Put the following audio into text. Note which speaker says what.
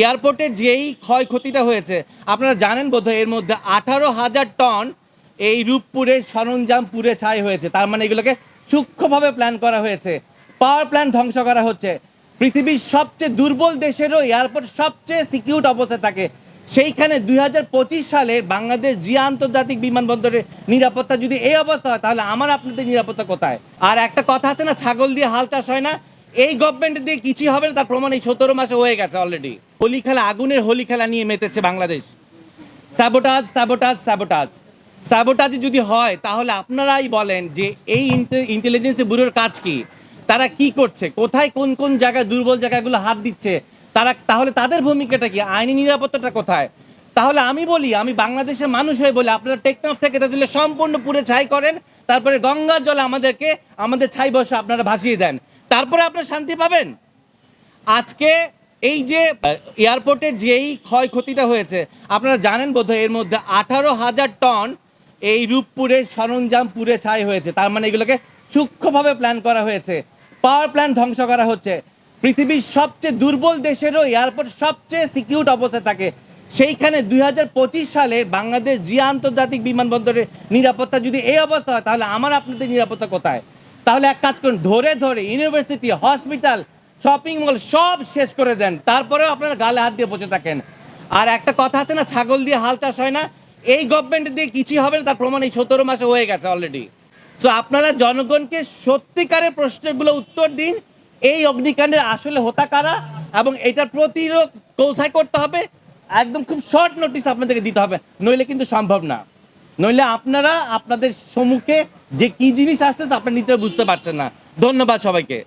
Speaker 1: এয়ারপোর্টের যেই ক্ষয়ক্ষতিটা হয়েছে, আপনারা জানেন বোধহয় এর মধ্যে আঠারো হাজার টন এই রূপপুরের সরঞ্জাম পুড়ে ছাই হয়েছে। তার মানে এগুলোকে সূক্ষ্মভাবে প্ল্যান করা হয়েছে। পাওয়ার প্ল্যান্ট ধ্বংস করা হচ্ছে। পৃথিবীর সবচেয়ে দুর্বল দেশেরও এয়ারপোর্ট সবচেয়ে সিকিউর অবস্থায় থাকে। সেইখানে দুই হাজার পঁচিশ সালে বাংলাদেশ জিয়া আন্তর্জাতিক বিমানবন্দরের নিরাপত্তা যদি এই অবস্থা হয়, তাহলে আমার আপনাদের নিরাপত্তা কোথায়? আর একটা কথা আছে না, ছাগল দিয়ে হাল চাষ হয় না? এই গভর্নমেন্ট দিয়ে কিছুই হবে না, তার প্রমাণ এই সতেরো মাসে হয়ে গেছে অলরেডি হোলি খেলা, আগুনের হোলি খেলা নিয়ে মেতেছে Bangladesh. Sabotage sabotage sabotage sabotage যদি হয়, তাহলে আপনারাই বলেন যে এই ইন্টেলিজেন্স ব্যুরোর কাজ কি? তারা কি করছে? কোথায় কোন কোন জায়গায় দুর্বল জায়গাগুলো হাত দিচ্ছে? তারা, তাহলে তাদের ভূমিকাটা কি? আইনি নিরাপত্তাটা কোথায়? তাহলে আমি বলি, আমি বাংলাদেশের মানুষ হয়ে বলি, আপনারা টেকনাফ থেকে তাদের সম্পূর্ণ পুরে ছাই করেন, তারপরে গঙ্গার জলে আমাদেরকে, আমাদের ছাই বসে আপনারা ভাসিয়ে দেন। তারপরে আপনারা শান্তি পাবেন। আজকে এই যে এয়ারপোর্টের যেই ক্ষয়ক্ষতিটা হয়েছে, আপনারা জানেন বোধহয় এর মধ্যে আঠারো হাজার টন এই রূপপুরের সরঞ্জাম পুড়ে ছাই হয়েছে। তার মানে এগুলোকে সূক্ষ্মভাবে প্ল্যান করা হয়েছে। পাওয়ার প্ল্যান্ট ধ্বংস করা হচ্ছে। পৃথিবীর সবচেয়ে দুর্বল দেশেরও এয়ারপোর্ট সবচেয়ে সিকিউর অবস্থায় থাকে। সেইখানে দুই হাজার পঁচিশ সালে বাংলাদেশ জিয়া আন্তর্জাতিক বিমানবন্দরের নিরাপত্তা যদি এই অবস্থা হয়, তাহলে আমার আপনাদের নিরাপত্তা কোথায়? তাহলে এক কাজ করুন, ধরে ধরে ইউনিভার্সিটি হসপিটাল শপিং মল সব শেষ করে দেন, তারপরেও আপনারা গালে হাত দিয়ে বসে থাকেন। আর একটা কথা আছে না, ছাগল দিয়ে হাল চাষ হয় না, এই গভর্নমেন্ট দিয়ে কিছুই হবে না, তার প্রমাণ এই সতেরো মাসে হয়ে গেছে অলরেডি তো আপনারা জনগণকে সত্যিকারের প্রশ্নগুলো উত্তর দিন, এই অগ্নিকাণ্ডের আসলে হোতা কারা এবং এটার প্রতিরোধ কোথায় করতে হবে, একদম খুব শর্ট নোটিস আপনাদেরকে দিতে হবে, নইলে কিন্তু সম্ভব না। নইলে আপনারা আপনাদের সম্মুখে যে কি জিনিস আসতেছে আপনার নিতে বুঝতে পারছেন না। ধন্যবাদ সবাইকে।